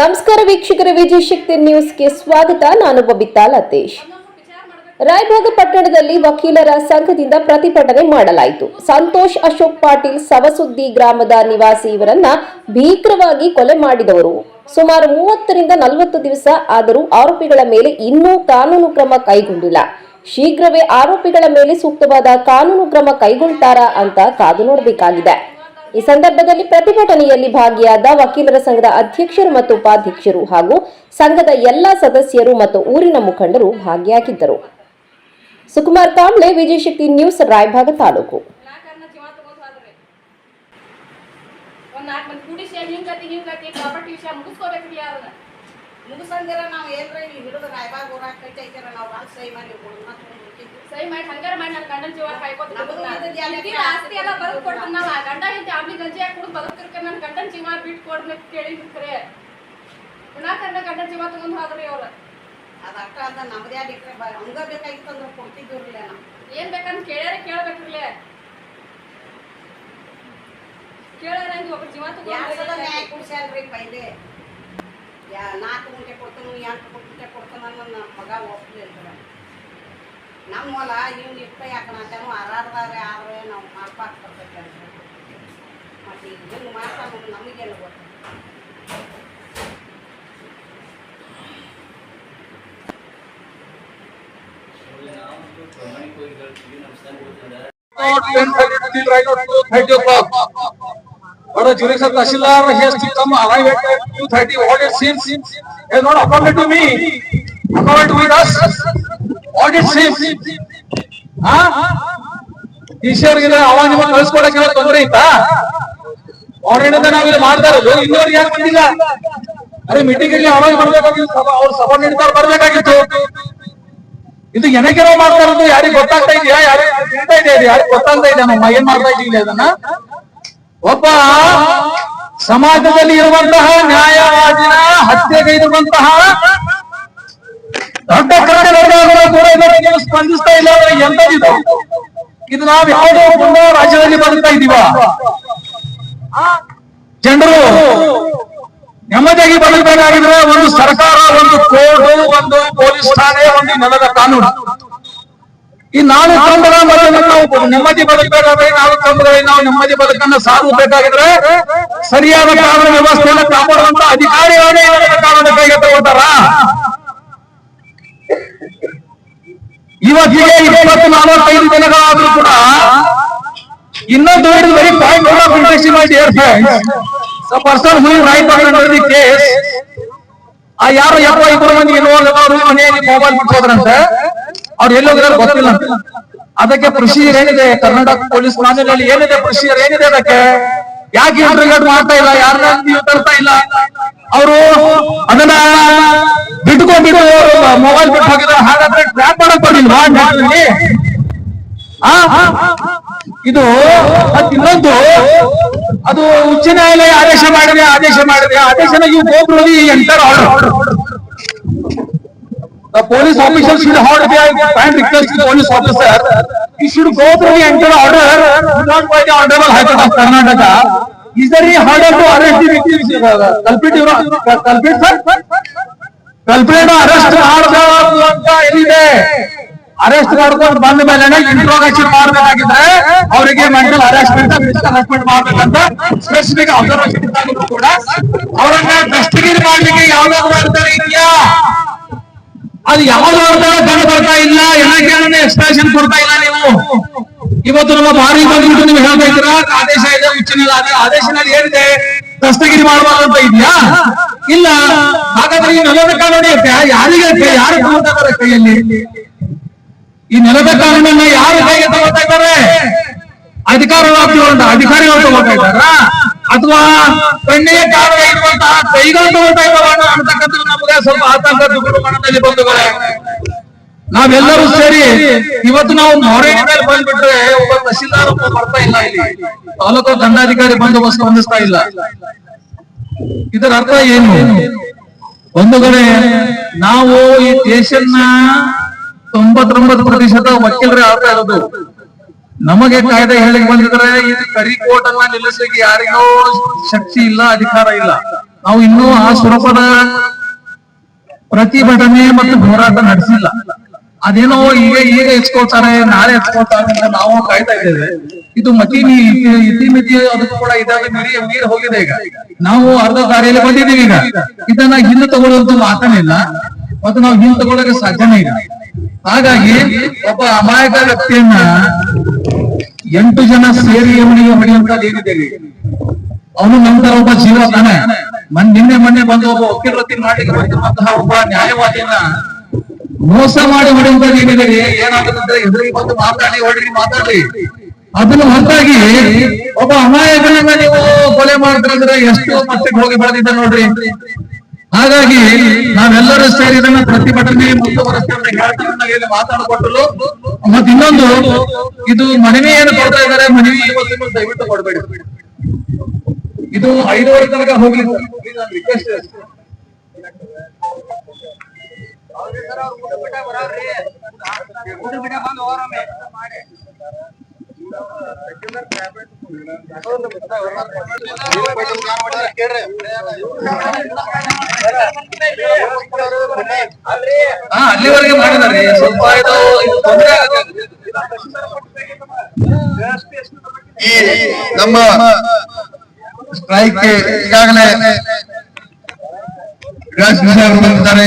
ನಮಸ್ಕಾರ ವೀಕ್ಷಕರ, ವಿಜಯ ಶಕ್ತಿ ನ್ಯೂಸ್ಗೆ ಸ್ವಾಗತ. ನಾನು ಬಬಿತಾ ಲತೇಶ್. ರಾಯಭಾಗ ಪಟ್ಟಣದಲ್ಲಿ ವಕೀಲರ ಸಂಘದಿಂದ ಪ್ರತಿಭಟನೆ ಮಾಡಲಾಯಿತು. ಸಂತೋಷ್ ಅಶೋಕ್ ಪಾಟೀಲ್ ಸವಸುದ್ದಿ ಗ್ರಾಮದ ನಿವಾಸಿ ಇವರನ್ನ ಭೀಕರವಾಗಿ ಕೊಲೆ ಮಾಡಿದವರು. ಸುಮಾರು ಮೂವತ್ತರಿಂದ ನಲವತ್ತು ದಿವಸ ಆದರೂ ಆರೋಪಿಗಳ ಮೇಲೆ ಇನ್ನೂ ಕಾನೂನು ಕ್ರಮ ಕೈಗೊಂಡಿಲ್ಲ. ಶೀಘ್ರವೇ ಆರೋಪಿಗಳ ಮೇಲೆ ಸೂಕ್ತವಾದ ಕಾನೂನು ಕ್ರಮ ಕೈಗೊಳ್ತಾರಾ ಅಂತ ಕಾದು ನೋಡಬೇಕಾಗಿದೆ. ಈ ಸಂದರ್ಭದಲ್ಲಿ ಪ್ರತಿಭಟನೆಯಲ್ಲಿ ಭಾಗಿಯಾದ ವಕೀಲರ ಸಂಘದ ಅಧ್ಯಕ್ಷರು ಮತ್ತು ಉಪಾಧ್ಯಕ್ಷರು ಹಾಗೂ ಸಂಘದ ಎಲ್ಲಾ ಸದಸ್ಯರು ಮತ್ತು ಊರಿನ ಮುಖಂಡರು ಭಾಗಿಯಾಗಿದ್ದರು. ಸುಕುಮಾರ್ ಕಾಂಬ್ಳೆ ವಿಜಯಶಕ್ತಿ ನ್ಯೂಸ್, ರಾಯಭಾಗ ತಾಲೂಕು. ನಾಲ್ಕು ಮಂದಿ ಕೂಡಿಸಿ ಹಿಂಗ್ ಹಿಂಗತಿ ಪ್ರಾಪರ್ಟಿ ವಿಷಯ ಮುಗಿಸ್ಕೋಬೇಕ್ರಿ ಯಾರನ್ನ? ಮುಗಿಸಂದಿರ ನಾವು ಏನ್ರ ಇಲ್ಲಿ ಹಿಡಿದು ರಾಯಬಾಗ ಊರಾಗ ಕಟ್ಟಿ ನಾವು ಭಾಳ ಸೈ ಮಾಡಿ ಸಹಿ ಮಾಡಿ ಹಂಗಾರ ಮಾಡಿ ನನ್ನ ಗಂಡನ ಜೀವ ಕಾಯ್ಕೋತ ಆಸ್ತಿ ಎಲ್ಲ ಇದ್ದಿದ್ದ ಕೊಡ್ತೀನಿ ನಾವು ಆ ಗಂಡ ಹೆಂಡತಿ ಆಮ್ಲಿ ಗಂಜಿ ಹಾಕಿ ಕುಡಿದು ಬದುಕ್ತಿರ್ಕ ನನ್ನ ಗಂಡನ ಜೀವ ಬಿಟ್ಟು ಕೊಡ್ಬೇಕು ಕೇಳಿ ಖರೆ ಉಣ್ಣಾಕನ್ನ ಗಂಡನ ಜೀವ ತಗೊಂಡು ಹೋದ್ರಿ ಅವ್ರು. ಅದು ಅಷ್ಟ ಅದ ನಮ್ದೇ ಅಡಿಕ್ರೆ ಹಂಗ ಬೇಕಾಗಿತ್ತು ಅಂದ್ರೆ ಕೊಡ್ತಿದ್ದಿರ್ಲಿಲ್ಲ ನಾವು ಏನ್ ಬೇಕಂತ ಕೇಳ್ಯಾರ ಕೇಳ್ಬೇಕ್ರಿಲೆ. ಕೇಳ್ಯಾರ ಹೆಂಗ್ ಒಬ್ರು ಜೀವ ನ್ಯಾಯ ಪೈಲೆ? ಯಾ ನಾಲ್ಕು ಗುಂಟೆ ಕೊಡ್ತಾನು ಎಂಟು ಗುಂಟೆ ಕೊಡ್ತಾನ ನನ್ನ ಮಗ ಒಪ್ಲಿಲ್ಲ ನಮ್ಮ ಹೊಲ ಇವ್ನು ಇಷ್ಟ ಯಾಕಣಾತೇನು ಅರಾರ್ದಾರೆ ಆದ್ರೆ ನಾವು ಮಾಡ್ಪಾಕ್ ಬರ್ತೈತೆ ಅಂತ ಮತ್ತೆ ಈಗ ಹಿಂಗೆ ಮಾಡ್ತಾನು ನಮಗೇನು ಗೊತ್ತು ten thirty till the jurisdiction Tahsildar has to come arrive at two thirty, what it seems, has not accorded to me, accorded with us, what it seems. ಹಾ? ಈಶ್ವರ್ಗಿದೆ ಅವಾಗ ನಿಮಗೆ ಕಳಿಸ್ಕೊಡಕ್ಕೆ ಏನಾದ್ರು ತೊಂದರೆ ಇತ್ತಾ? ಆರ್ಡರ್ ನಾವಿಲ್ಲಿ ಮಾಡ್ತಾ ಇರೋದು? ಇನ್ನೂರಿಗೆ ಯಾಕೆ ಬಂದಿಲ್ಲ? ಅರೆ ಮೀಟಿಂಗ್ ಅಲ್ಲಿ ಅವಾಗ ಬರ್ಬೇಕಾಗಿತ್ತು. ಅವ್ರ ಸಭಾ ನೀಡ್ತಾ ಬರ್ಬೇಕಾಗಿತ್ತು. ಇದು ಏನಕ್ಕೆ ಮಾಡ್ತಾ ಇರೋದು ಯಾರಿಗೆ ಗೊತ್ತಾಗ್ತಾ ಇದೆಯಾ? ಯಾರಿಗೆ ಹೇಳ್ತಾ ಇದೆಯಾ ಯಾರಿಗ್ ಗೊತ್ತಾಗ್ತಾ ಇದೆಯಾ? ನಮ್ಮ ಏನ್ ಮಾಡ್ತಾ ಇದೀವಿ ಅದನ್ನ ಒಬ್ಬ ಸಮಾಜದಲ್ಲಿ ಇರುವಂತಹ ನ್ಯಾಯವಾದಿನ ಹತ್ಯೆಗೈದುವಂತಹ ದೊಡ್ಡ ಕೂಡ ಸ್ಪಂದಿಸ್ತಾ ಇಲ್ಲ ಅಂದ್ರೆ ಎಂತದಿದು ಇದು ನಾವು ಯಾವುದೋ ಒಂದು ರಾಜ್ಯದಲ್ಲಿ ಬದುಕ್ತಾ ಇದೀವ ಜನರು, ನೆಮ್ಮದಿಯಾಗಿ ಬದುಕಬೇಕಾಗಿದ್ರೆ ಒಂದು ಸರ್ಕಾರ, ಒಂದು ಕೋರ್ಟ್, ಒಂದು ಪೊಲೀಸ್ ಠಾಣೆ, ಒಂದು ನೆಲದ ಕಾನೂನು. ಈ ಸಂಬಳ ಮಧ್ಯೆ ನಾವು ನೆಮ್ಮದಿ ಬದುಕಬೇಕಾದ್ರೆ ನಾಲ್ಕು ಸಂಬಳ ನಾವು ನೆಮ್ಮದಿ ಬದುಕನ್ನು ಸಾಧಿಸಬೇಕಾಗಿದ್ರೆ ಸರಿಯಾದ ಕಾನೂನು ವ್ಯವಸ್ಥೆಯನ್ನು ಕಾಪಾಡುವಂತ ಅಧಿಕಾರಿಗಳೇ ಕಾನೂನು ಕೈಗೆ ತಗೊಳ್ತಾರ ಇವತ್ತಿಗೆ ಇಪ್ಪತ್ತು ನಲವತ್ತೈದು ದಿನಗಳಾದ್ರೂ ಕೂಡ ಇನ್ನೊಂದು very point of interest my dear friends the person who write ಮಾಡಿ ದಿ ಕೇಸ್ ಆ ಯಾರು ಎಪ್ಪ ಇಬ್ಬರು ಮಂದಿ ಇನ್ವಾಲ್ವ್ ಅವರು ಮನೆಯಲ್ಲಿ ಮೊಬೈಲ್ ಬಿಟ್ಟು ಹೋದ್ರಂತೆ ಅವ್ರು ಎಲ್ಲಿ ಗೊತ್ತಿಲ್ಲ. ಅದಕ್ಕೆ ಪ್ರೊಸೀಜರ್ ಏನಿದೆ? ಕರ್ನಾಟಕ ಪೊಲೀಸ್ ಕಾನೂನಲ್ಲಿ ಏನಿದೆ ಪ್ರೊಸೀಜರ್ ಏನಿದೆ ಅದಕ್ಕೆ? ಯಾಕೆ ಇಂಟ್ರಿಗೇಟ್ ಮಾಡ್ತಾ ಇಲ್ಲ? ಯಾರನ್ನ ತರ್ತಾ ಇಲ್ಲ? ಅವರು ಅದನ್ನ ಬಿಟ್ಕೊಂಡ್ಬಿಟ್ಟು ಮೊಬೈಲ್ ಬಿಟ್ಟು ಹೋಗಿದ್ದಾರೆ ಹಾಗಾದ್ರೆ ಟ್ರ್ಯಾಪ್ ಮಾಡಕ್ ಬರ್ಲಿಲ್ವಾ ಇದು ಇನ್ನೊಂದು. ಅದು ಉಚ್ಚ ನ್ಯಾಯಾಲಯ ಆದೇಶ ಮಾಡಿದೆ ಆದೇಶ ಮಾಡಿದೆ. ಆದೇಶನ ಇವು enter The police official should hold the and request the police officer. He should go through the entire order not by the honorable High Court of Karnataka. Is there any order to arrest the victim? uh, Culprit, you know, culprit, sir? Culprit arrest ಮಾಡಬಾರದು ಅಂತ ಏನಿದೆ arrest ಮಾಡ್ಕೊಂಡು ಬಂದ ಮೇಲೆ interrogation ಮಾಡ್ಬೇಕಾಗಿದ್ರೆ ಅವರಿಗೆ mental arrestment arrestment ಮಾಡ್ಬೇಕಂತ specific observation ಕೂಡ ಅವರನ್ನ ಕಸ್ಟಡಿಗೆ ಮಾಡ್ಲಿಕ್ಕೆ ಯಾವ್ದಾದ್ರು ಅರ್ಥ ಇದೆಯಾ ಅದು ಯಾವ್ದು ಕಂಡು ಬರ್ತಾ ಇಲ್ಲ ಏನಕ್ಕೆ ಎಕ್ಸ್ಪ್ರೆಷನ್ ಕೊಡ್ತಾ ಇಲ್ಲ ನೀವು. ಇವತ್ತು ನಮ್ಮ ಭಾರಿ ಬಂದ್ಬಿಟ್ಟು ನೀವು ಹೇಳ್ತಾ ಇದ್ದೀರಾ ಆದೇಶ ಇದೆ, ಉಚ್ಚ ಆದೇಶನಲ್ಲಿ ಏನಿದೆ? ದಸ್ತಗಿರಿ ಮಾಡಬಾರ್ದು ಅಂತ ಇದೆಯಾ? ಇಲ್ಲ. ಹಾಗಾದ್ರೆ ಈ ನೆಲದ ಕಾನೂನು ಯಾರಿಗೆ ಯಾರು ತಗೋತಾ ಇದಾರೆ ಕೈಯಲ್ಲಿ? ಈ ನೆಲದ ಕಾನೂನನ್ನ ಯಾರು ಕೈಗೆ ತಗೋತಾ ಇದ್ದಾರೆ? ಅಧಿಕಾರವಾಗ್ತಿರುವಂತ ಅಧಿಕಾರಿಗಳು ತಗೋತಾ ಇದ್ದಾರ? ಅಥವಾ ಕಣ್ಣಿಗೆ ಕಾರಣ ಇರುವಂತಹ ಕೈಗಳು ತಗೋತಾ ಇದ್ದಾರ ನಮಗೆ ಸ್ವಲ್ಪ ಆತಂಕ ದುಗುಡು ನಾವೆಲ್ಲರೂ ಸೇರಿ ಇವತ್ತು ನಾವು ಮೊರೇಡಿ ಮೇಲೆ ಬಂದ್ಬಿಟ್ರೆ ಒಬ್ಬ ತಹಸೀಲ್ದಾರ್ ಬರ್ತಾ ಇಲ್ಲ ಇಲ್ಲಿ. ತಾಲೂಕು ದಂಡಾಧಿಕಾರಿ ಬಂದೋಬಸ್ತ್ ಹೊಂದಿಸ್ತಾ ಇಲ್ಲ. ಇದರ ಅರ್ಥ ಏನು? ಬಂಧುಗಳೇ ನಾವು ಈ ದೇಶನ್ನ ತೊಂಬತ್ತೊಂಬತ್ತು ಪ್ರತಿಶತ ವಕೀಲರೇ ಆಡ್ತಾ ಇರೋದು. ನಮಗೆ ಕಾಯ್ದೆ ಹೇಳಿ ಬಂದಿದ್ರೆ ಇದು ಕರಿ ಕೋರ್ಟ್ ಅನ್ನ ನಿಲ್ಲಿಸ್ಲಿಕ್ಕೆ ಯಾರಿಗೂ ಶಕ್ತಿ ಇಲ್ಲ, ಅಧಿಕಾರ ಇಲ್ಲ. ನಾವು ಇನ್ನೂ ಆ ಸ್ವರೂಪದ ಪ್ರತಿಭಟನೆ ಮತ್ತು ಹೋರಾಟ ನಡೆಸಿಲ್ಲ. ಅದೇನೋ ಈಗ ಈಗ ಹೆಚ್ಕೋತಾರೆ ನಾಳೆ ಹೆಚ್ಕೋತಾರೆ ಅಂತ ನಾವು ಕಾಯ್ತಾ ಇದ್ದೇವೆ. ಇದು ಮತಿ ಮೀ- ಇತಿ- ಇತಿಮಿತಿ ಅದಕ್ಕೂ ಕೂಡ ಇದಾಗಿ ಮೀರಿ ಮೀರಿ ಹೋಗಿದೆ ಈಗ. ನಾವು ಅರ್ಧ ದಾರಿಯಲ್ಲಿ ಬಂದಿದ್ದೀವಿ ಈಗ. ಇದನ್ನ ಹಿಂದೆ ಮಾತನೇ ಇಲ್ಲ ಮತ್ತು ನಾವು ಹಿಂದೆ ತಗೊಳ್ಳೋಕೆ ಸಾಧ್ಯನೇ ಇಲ್ಲ. ಹಾಗಾಗಿ ಒಬ್ಬ ಅಮಾಯಕ ವ್ಯಕ್ತಿಯನ್ನ ಎಂಟು ಜನ ಸೇರಿ ಅವನಿಗೆ ಹೊಡೆಯುವಂತದ್ದು? ಅವನು ನಂತರ ಒಬ್ಬ ಜೀವ ತಾನೆ. ಮನ್ ನಿನ್ನೆ ಮೊನ್ನೆ ಬಂದು ಒಬ್ಬ ವಕೀಲರತಿ ಮಾಡಲಿಕ್ಕೆ ಬಂದಿರುವಂತಹ ಒಬ್ಬ ನ್ಯಾಯವಾದಿಯನ್ನ ಮೋಸ ಮಾಡಿ ಹೊಡೆಯುವಂತ ಏನಿದೆ? ಏನಾಗುತ್ತೆ ಎದುರಿಗೆ ಬಂದು ಮಾತಾಡಿ ಹೊಡ್ರಿ ಮಾತಾಡಿ. ಅದನ್ನು ಹೊರತಾಗಿ ಒಬ್ಬ ಅಮಾಯಕನನ್ನ ನೀವು ಕೊಲೆ ಮಾಡಿದ್ರಂದ್ರೆ ಎಷ್ಟು ಮಟ್ಟಿಗೆ ಹೋಗಿ ಬೆಳೆದಿದ್ದ ನೋಡ್ರಿ. ಹಾಗಾಗಿ ನಾವೆಲ್ಲರೂ ಸೇರಿ ಇದನ್ನ ಪ್ರತಿಭಟನೆ ಇಲ್ಲಿ ಮಾತಾಡಿಕೊಟ್ಟರು. ಮತ್ತಿನ್ನೊಂದು, ಇದು ಮನವಿ ಏನು ಕೊಡ್ತಾ ಇದ್ದಾರೆ. ಮನವಿ ಇವತ್ತು ದಯವಿಟ್ಟು ಕೊಡಬೇಡಿ. ಇದು ಐದುವರೆ ತನಕ ಹೋಗ್ಲಿ ರಿಕ್ವೆಸ್ಟ್ ಹಾ ಅಲ್ಲಿವರೆಗೆ ಮಾಡಿದಾರೆ ಸ್ವಲ್ಪ ತೊಂದರೆ ಈ ನಮ್ಮ ಸ್ಟ್ರೈಕ್ ಈಗಾಗಲೇ ಅವರು ಬಂದಿದ್ದಾರೆ.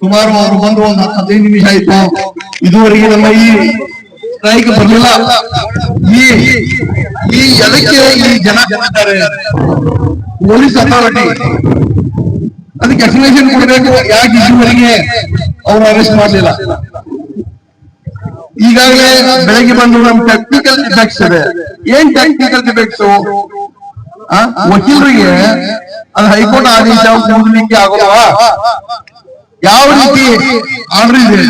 ಸುಮಾರು ಅವರು ಬಂದು ಒಂದು ಹದಿನೈದು ನಿಮಿಷ ಆಯ್ತು. ಇದುವರೆಗೆ ನಮ್ಮ ಈ ಸ್ಟ್ರೈಕ್ ಬರಲಿಲ್ಲ. ಈ ಈ ಎದಕ್ಕೆ ಈ ಜನ ಬಂದಿದ್ದಾರೆ? ಪೊಲೀಸ್ ಅಥಾರಿಟಿ ಅದಕ್ಕೆ ಎಕ್ಸ್ಪ್ಲನೇಷನ್ ಕೊಡಬೇಕು. ಯಾಕೆ ಇದುವರೆಗೆ ಅವರು ಅರೆಸ್ಟ್ ಮಾಡಲಿಲ್ಲ? ಈಗಾಗಲೇ ಬೆಳಗ್ಗೆ ಬಂದು ನಮ್ ಟೆಕ್ನಿಕಲ್ ಡಿಫೆಕ್ಟ್ಸ್ ಇದೆ. ಏನ್ ಟೆಕ್ನಿಕಲ್ ಡಿಫೆಕ್ಟ್ಸ್ ವಕೀಲರಿಗೆ ಅದು ಹೈಕೋರ್ಟ್ ಆದೇಶ ಓದಲಿಕ್ಕೆ ಆಗೋಲ್ಲ ಯಾವ ರೀತಿ ಆರ್ಡರ್ ಇದೆ?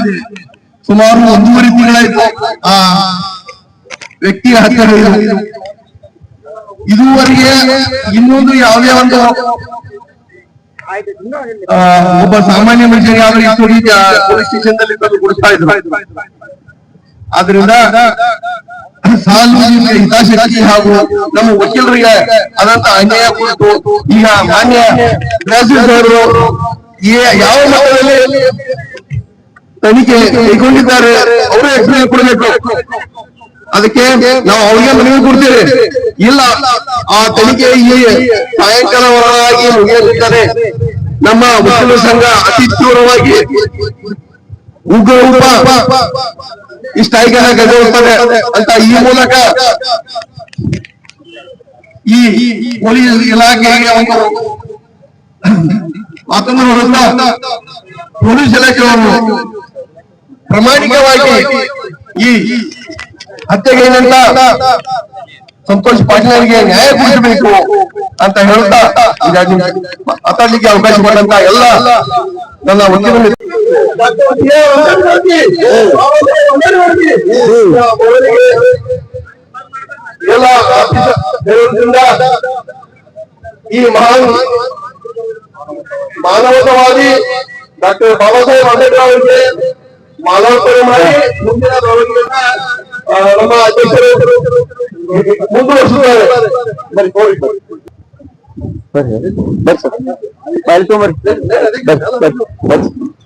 ಸುಮಾರು ಒಂದೂವರೆ ತಿಂಗಳಾಯ್ತು. ಆ ವ್ಯಕ್ತಿಯ ಹತ್ತಿರ ಇದು ಇದುವರೆಗೆ ಇನ್ನೊಂದು ಯಾವುದೇ ಒಂದು ಒಬ್ಬ ಸಾಮಾನ್ಯ ಮನುಷ್ಯರಿಗೆ ಯಾವ ರೀತಿಯ ಪೊಲೀಸ್ ಸ್ಟೇಷನ್ ಆದ್ರಿಂದ ಸಾರ್ವಜನಿಕ ಹಿತಾಸಕ್ತಿ ಹಾಗೂ ನಮ್ಮ ವಕೀಲರಿಗೆ ಆದಂತ ಅನ್ಯಾಯ ಕುರಿತು ಈಗ ಮಾನ್ಯ ತಹಸೀಲ್ದಾರರು ಯಾವ ಮಟ್ಟದಲ್ಲಿ ತನಿಖೆ ಕೈಗೊಂಡಿದ್ದಾರೆ, ಅವರು ಎಕ್ಸ್ಪ್ಲೇನ್ ಕೊಡಬೇಕು. ಅದಕ್ಕೆ ನಾವು ಅವರಿಗೆ ಮನವಿ ಕೊಡ್ತೇವೆ. ಇಲ್ಲ, ಆ ತನಿಖೆ ಈ ಸಾಯಂಕಾಲವರಾಗಿ ಮುಗಿಯಲಿದ್ದಾರೆ. ನಮ್ಮ ವಕೀಲರ ಸಂಘ ಅತಿ ತೀವ್ರವಾಗಿ ಉಗ್ರ ರೂಪ ಆಯ್ಕೆ ಅನ್ನ ಅಂತ ಈ ಮೂಲಕ ಈ ಪೊಲೀಸ್ ಇಲಾಖೆಗೆ ಒಂದು ಮಾತನ್ನು ಪೊಲೀಸ್ ಇಲಾಖೆಯವರು ಪ್ರಾಮಾಣಿಕವಾಗಿ ಈ ಹತ್ಯೆಗೆ ಏನಂತ ಸಂತೋಷ್ ಪಾಟೀಲ್ ಅವರಿಗೆ ನ್ಯಾಯ ಕೊಡಿಸಬೇಕು ಅಂತ ಹೇಳುತ್ತಾ ಮಾತಾಡ್ಲಿಕ್ಕೆ ಅವಕಾಶ ಕೊಟ್ಟಂತ ಎಲ್ಲ ನನ್ನ ವಕೀಲ ಎಲ್ಲ ಬೆಳವಣಿಗೆಯಿಂದ ಈ ಮಹಾನ್ ಮಾನವತಾವಾದಿ ಡಾಕ್ಟರ್ ಬಾಬಾ ಸಾಹೇಬ್ ಅಂಬೇಡ್ಕರ್ ಅವರಿಗೆ ಮಾನವತೆ ಮಾಡಿ ಮುಂದಿನ ಬೆಳವಣಿಗೆಯನ್ನ ಆ, ನಮ್ಮ ಅಧ್ಯಕ್ಷರು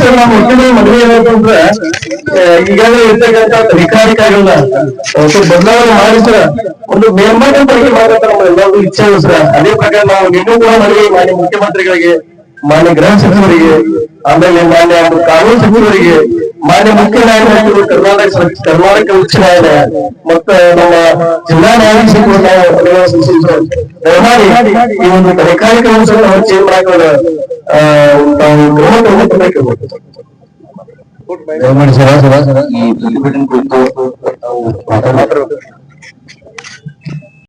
ಸರ್, ನಾವು ಒಟ್ಟಿಗೆ ಮದುವೆ ಏನಂತಂದ್ರೆ ಅಂದ್ರೆ ಈಗಾಗಲೇ ಇರ್ತಕ್ಕಂಥ ಅಧಿಕಾರಿಗಳನ್ನ ಸ್ವಲ್ಪ ಬದಲಾವಣೆ ಮಾಡಿ ಸರ್. ಒಂದು ಮೇಲ್ಮಟ್ಟ ಬಗ್ಗೆ ಮಾಡಬೇಕು ನಮ್ಮ ಎಲ್ಲರಿಗೂ ಇಚ್ಛೆ ಇದೆ ಸರ್. ಅದೇ ಪ್ರಕಾರ ನಾವು ನಿನ್ನೂ ಕೂಡ ಮನವಿ ಮಾನ್ಯ ಮುಖ್ಯಮಂತ್ರಿಗಳಿಗೆ ಮಾನ್ಯ ಗೃಹ ಸಚಿವರಿಗೆ ಆಮೇಲೆ ಮಾನ್ಯ ಕಾನೂನು ಸಚಿವರಿಗೆ ಮಾನ್ಯ ಮುಖ್ಯ ನ್ಯಾಯಮೂರ್ತಿಗಳು ಕರ್ನಾಟಕ ಕರ್ನಾಟಕ ಉಚ್ಚ ನ್ಯಾಯಾಲಯ, ಮತ್ತು ನಮ್ಮ ಜಿಲ್ಲಾ ನ್ಯಾಯಾಧೀಶರು ನಾವು. ದಯಮಾಡಿ ಈ ಒಂದು ಅಧಿಕಾರಿಗಳನ್ನು ಸಹ ನಾವು ಚೇಂಜ್ ಮಾಡಿಕೊಂಡು ತಾವು ಕ್ರಮ ಸರ ಈ ಪ್ರತಿಭಟನೆ ಕುರಿತು